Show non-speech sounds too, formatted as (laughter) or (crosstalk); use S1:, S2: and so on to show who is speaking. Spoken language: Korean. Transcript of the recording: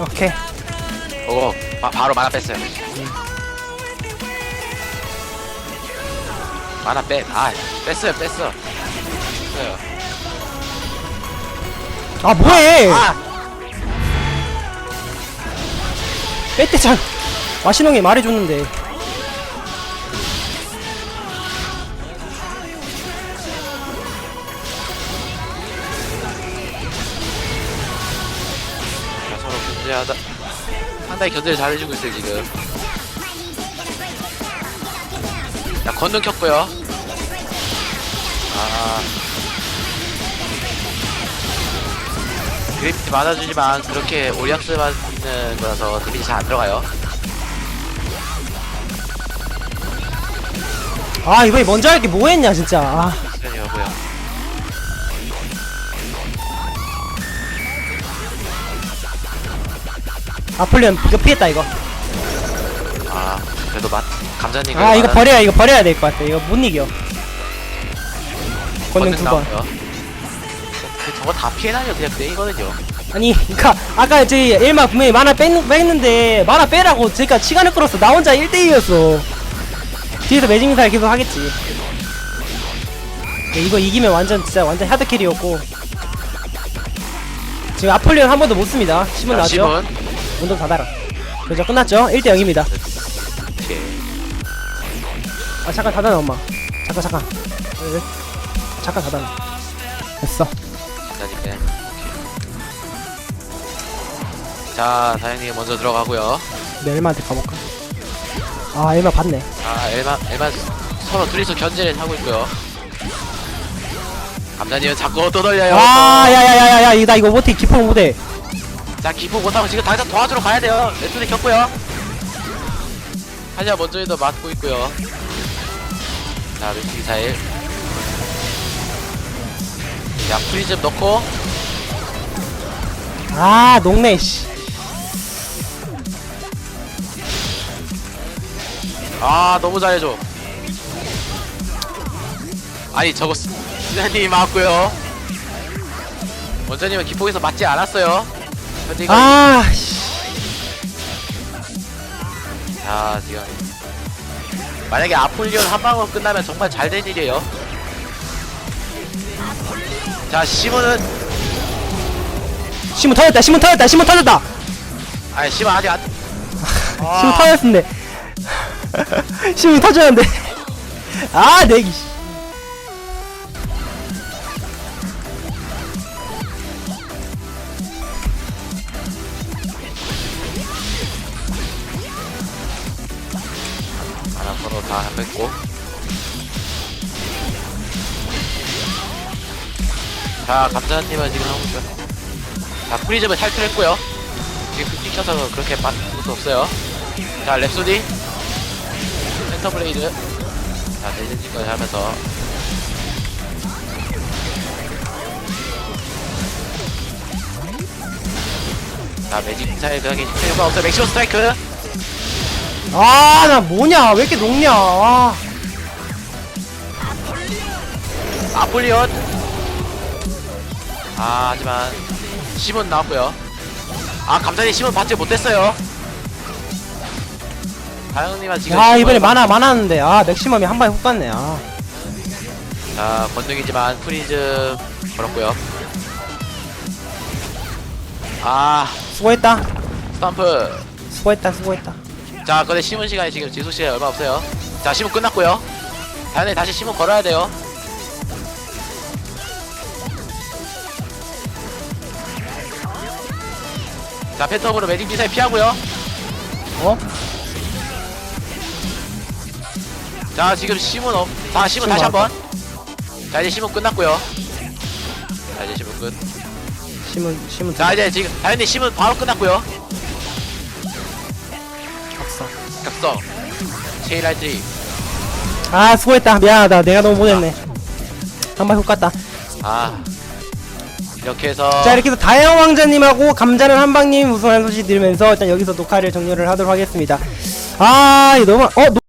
S1: 오케이.
S2: 오 바, 바로 만화 뺐어요. 만화 빼 아 뺐어요 뺐어. 뺐어요
S1: 아 뭐해?
S2: 아!
S1: 뺐대장 와신홍이 말해줬는데
S2: 하다 상당히 견제를 잘해주고 있어요 지금. 자 건능 켰고요. 아. 그래픽 맞아주지만 그렇게 오리악스 맞는 거라서 데미지 잘 안 들어가요.
S1: 아 이번에 먼저 할 게 뭐했냐 진짜. 아, 아플리언 이거 피했다 이거.
S2: 아 그래도 맛 감자님
S1: 아 이거 버려야 이거 버려야 될 것 같아. 이거 못 이겨. 권능 두번
S2: 나오고요 그 저거 다 피해 다녀 그냥 땡이거든요.
S1: 아니 그니까 아까 저희 일마 분명히 만화 뺐, 뺐는데 만화 빼라고 제가 시간을 끌었어 나 혼자 1대2였어. 뒤에서 매직 미사일 계속 하겠지. 네, 이거 이기면 완전 진짜 완전 하드캐리였고. 지금 아폴리온 한 번도 못 씁니다. 10분
S2: 자,
S1: 나왔죠? 운동 닫아라. 그죠 끝났죠? 1대 0입니다.
S2: 오케이
S1: 아 잠깐 닫아놔 엄마. 잠깐 잠깐. 왜? 잠깐 닫아놔. 됐어.
S2: 감자님 네자 다행히 먼저 들어가고요.
S1: 내 엘마한테 가볼까? 아 엘마 봤네.
S2: 아 엘마 엘마 서로 둘이서 견제를 하고 있고요. 감자님은 자꾸 떠돌려요.
S1: 아 야야야야야 이거 나 이거 못해. 기포 못해
S2: 자 기포 못하고 지금 당장 도와주러 가야 돼요. 레톤이 켰고요. 하지만 먼저에도 맞고 있고요. 자 루티 미사일 자 프리즘 넣고.
S1: 아 녹네 씨.
S2: 아 너무 잘해줘. 아니 저거 스나님이 맞고요. 원장님은 기폭에서 맞지 않았어요 현재
S1: 아, 씨.
S2: 자 지금 만약에 아폴리온 한 방으로 끝나면 정말 잘된 일이에요 자 시몬은
S1: 시문 터졌다, 시문 터졌다, 시문 터졌다!
S2: 아니 시몬 아직 안
S1: 시문 터졌는데. 시문 터졌는데. 아, (laughs) 내기. 씨.
S2: 다 뺐고. 자 감자님은 지금 하고 있어요 자 프리즘은 탈출했고요. 지금 그 켜서 그렇게 맞을 것도 없어요. 자 랩소디. 센터 블레이드. 자 내전진까지 하면서. 자 매직 미사일 그하기 필요가 없어요. 맥시멈 스트라이크
S1: 아, 나 뭐냐. 왜 이렇게 녹냐. 아.
S2: 아폴리온 아 하지만 시몬 나왔고요 아 감자님 시몬 받지 못했어요 다영님은 지금
S1: 야, 이번에 많아, 많았는데. 아, 맥시멈이 한 방에 훅 갔네. 아.
S2: 자 권능이지만 프리즈 걸었고요 아
S1: 수고했다.
S2: 스탬프
S1: 수고했다, 수고했다.
S2: 자 근데 시몬 시간이 지금 시간이 얼마 없어요 자 시몬 끝났고요 다현이 다시 시몬 걸어야 돼요 자 팬텀으로 매직 미사일 피하고요
S1: 어?
S2: 자 지금 시몬 업. 자 시몬 다시. 한번. 자 이제 시몬 끝났고요. 자 이제 시몬 끝.
S1: 시문, 시문.
S2: 자 이제 지금 다현이 시몬 바로 끝났고요. 각성. 체이라이트.
S1: 아, 수고했다. 미안하다. 내가 너무 못했네. 한 방에 훅 갔다.
S2: 아 이렇게 해서
S1: 자 이렇게 해서 다영 왕자님하고 감자는 한방님 우승한 소식 들으면서 일단 여기서 녹화를 종료를 하도록 하겠습니다. 아 이거 너무 어.